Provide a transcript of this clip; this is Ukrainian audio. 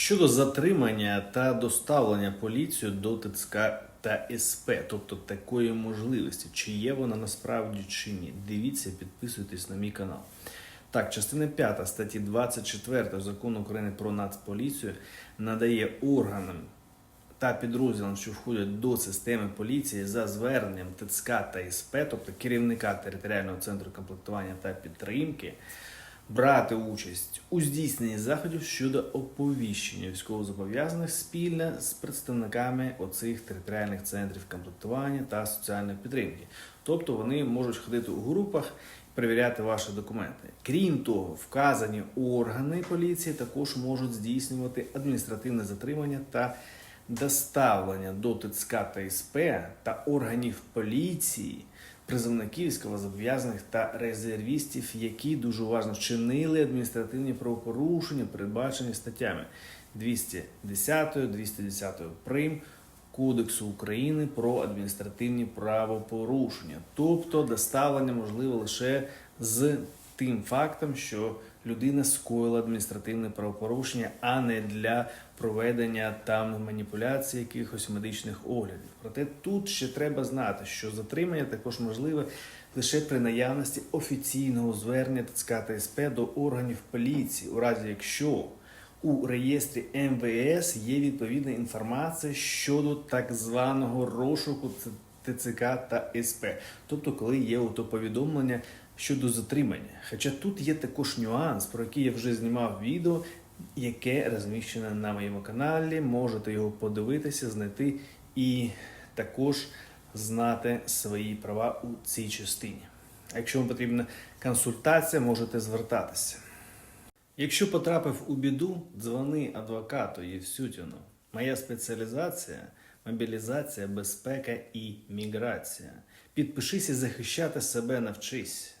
щодо затримання та доставлення поліцію до ТЦК та СП, тобто такої можливості, чи є вона насправді чи ні. Дивіться, підписуйтесь на мій канал. Так, частина 5 статті 24 закону України про Нацполіцію надає органам та підрозділам, що входять до системи поліції за зверненням ТЦК та СП, тобто керівника територіального центру комплектування та підтримки, брати участь у здійсненні заходів щодо оповіщення військовозобов'язаних спільно з представниками оцих територіальних центрів комплектування та соціальної підтримки. Тобто вони можуть ходити у групах. Перевіряти ваші документи. Крім того, вказані органи поліції також можуть здійснювати адміністративне затримання та доставлення до ТЦК та СП та органів поліції, призовників військовозобов'язаних та резервістів, які дуже уважно вчинили адміністративні правопорушення, передбачені статтями 210, 210 прим. Кодексу України про адміністративні правопорушення, тобто доставлення можливо лише з тим фактом, що людина скоїла адміністративне правопорушення, а не для проведення там маніпуляцій, якихось медичних оглядів. Проте тут ще треба знати, що затримання також можливе лише при наявності офіційного звернення ТЦК та СП до органів поліції, у разі якщо у реєстрі МВС є відповідна інформація щодо так званого розшуку ТЦК та СП, тобто коли є ото повідомлення щодо затримання. Хоча тут є також нюанс, про який я вже знімав відео, яке розміщене на моєму каналі. Можете його подивитися, знайти і також знати свої права у цій частині. Якщо вам потрібна консультація, можете звертатися. Якщо потрапив у біду, дзвони адвокату Євсютіну. Моя спеціалізація мобілізація, безпека і міграція. Підпишись і захищати себе навчись.